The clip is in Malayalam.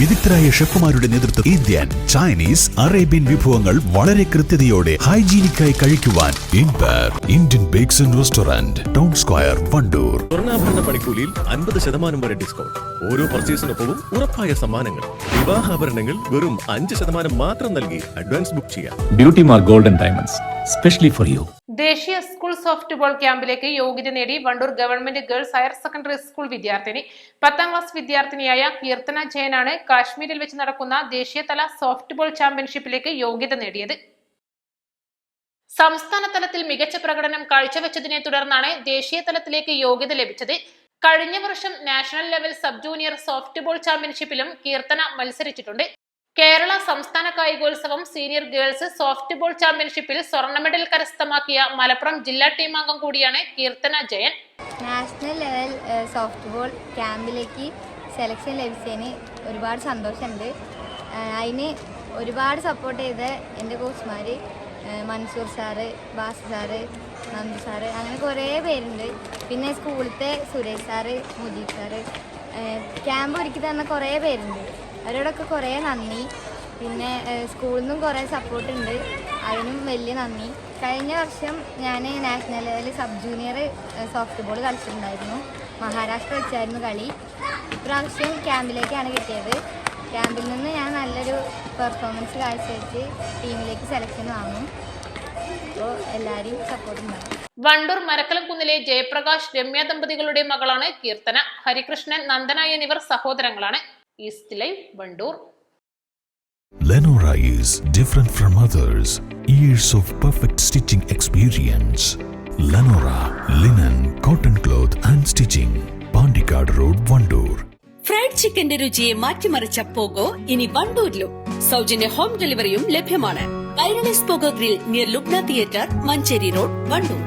വിദഗ്ധരായ ഷെഫുമാരുടെ നേതൃത്വം ഇന്ത്യൻ ചൈനീസ് അറേബ്യൻ വിഭവങ്ങൾ വളരെ കൃത്യതയോടെ ഹൈജീനിക്കായി കഴിക്കുവാൻ empire Indian bakes and restaurant town square Vandoor. സ്വർണാഭരണ പണിക്കൂലിയിൽ അൻപത് ശതമാനം വരെ ഡിസ്കൗണ്ട് ഓരോ പർച്ചേസിനൊപ്പവും ഉറപ്പായ സമ്മാനങ്ങൾ. വിവാഹാഭരണങ്ങൾ വെറും അഞ്ച് ശതമാനം മാത്രം നൽകി അഡ്വാൻസ് ബുക്ക് ചെയ്യാം. Beauty Mar golden diamonds specially for you ദേശീയ സ്കൂൾ സോഫ്റ്റ്ബോൾ ക്യാമ്പിലേക്ക് യോഗ്യത നേടി Vandoor government girls higher secondary school വിദ്യാർത്ഥിനി. പത്താം ക്ലാസ് വിദ്യാർത്ഥിനിയായ കീർത്തന ജയനാണ് കാശ്മീരിൽ വെച്ച് നടക്കുന്ന ദേശീയതല സോഫ്റ്റ്ബോൾ ചാമ്പ്യൻഷിപ്പിലേക്ക് യോഗ്യത നേടിയത്. സംസ്ഥാന തലത്തിൽ മികച്ച പ്രകടനം കാഴ്ചവെച്ചതിനെ തുടർന്നാണ് ദേശീയ തലത്തിലേക്ക് യോഗ്യത ലഭിച്ചത്. കഴിഞ്ഞ വർഷം national level sub junior softball ചാമ്പ്യൻഷിപ്പിലും Keerthana മത്സരിച്ചിട്ടുണ്ട്. കേരള സംസ്ഥാന കായികോത്സവം സീനിയർ ഗേൾസ് സോഫ്റ്റ് ബോൾ ചാമ്പ്യൻഷിപ്പിൽ സ്വർണ മെഡൽ കരസ്ഥമാക്കിയ മലപ്പുറം ജില്ലാ ടീം അംഗം കൂടിയാണ് Keerthana Jayan. National level softball ക്യാമ്പിലേക്ക് സെലക്ഷൻ ലഭിച്ചതിന് ഒരുപാട് സന്തോഷമുണ്ട്. അതിന് ഒരുപാട് സപ്പോർട്ട് ചെയ്ത എന്റെ കോച്ചുമാർ Mansoor sir Baz sir Nandu sir അങ്ങനെ കുറേ പേരുണ്ട്. പിന്നെ സ്കൂളിലത്തെ Suresh sir Mujeeb sir camp ഒരുക്കി തന്ന കുറേ പേരുണ്ട്. അവരോടൊക്കെ കുറേ നന്ദി. പിന്നെ സ്കൂളിൽ നിന്നും കുറേ സപ്പോർട്ട് ഉണ്ട് അതിനും വലിയ നന്ദി. കഴിഞ്ഞ വർഷം ഞാൻ നാഷണൽ ലെവലിൽ സബ് ജൂനിയർ സോഫ്റ്റ് ബോൾ കളിച്ചിട്ടുണ്ടായിരുന്നു. മഹാരാഷ്ട്ര വെച്ചായിരുന്നു കളി. ഇപ്രാവശ്യം ക്യാമ്പിലേക്കാണ് കിട്ടിയത്. ക്യാമ്പിൽ നിന്ന് ഞാൻ നല്ലൊരു പെർഫോമൻസ് കാഴ്ചവെച്ച് ടീമിലേക്ക് സെലക്ഷൻ വാങ്ങും. അപ്പോൾ എല്ലാവരെയും സപ്പോർട്ട് ഉണ്ടാകും. വണ്ടൂർ മരക്കലം കുന്നിലെ ജയപ്രകാശ് രമ്യ ദമ്പതികളുടെ മകളാണ് കീർത്തന. ഹരികൃഷ്ണൻ നന്ദന എന്നിവർ സഹോദരങ്ങളാണ്. East live Vandoor Lenora is different from others. Years of perfect stitching experience. Lenora linen, cotton cloth and stitching. Pandikad Road, Vandoor. Fried ചിക്കന്റെ രുചിയെ മാറ്റിമറിച്ച പോകോ ഇനി വണ്ടൂരിലും സൗജന്യ ഹോം ഡെലിവറിയും ലഭ്യമാണ് Kairali's pogo grill near Lubna theatre Manjeri road Vandoor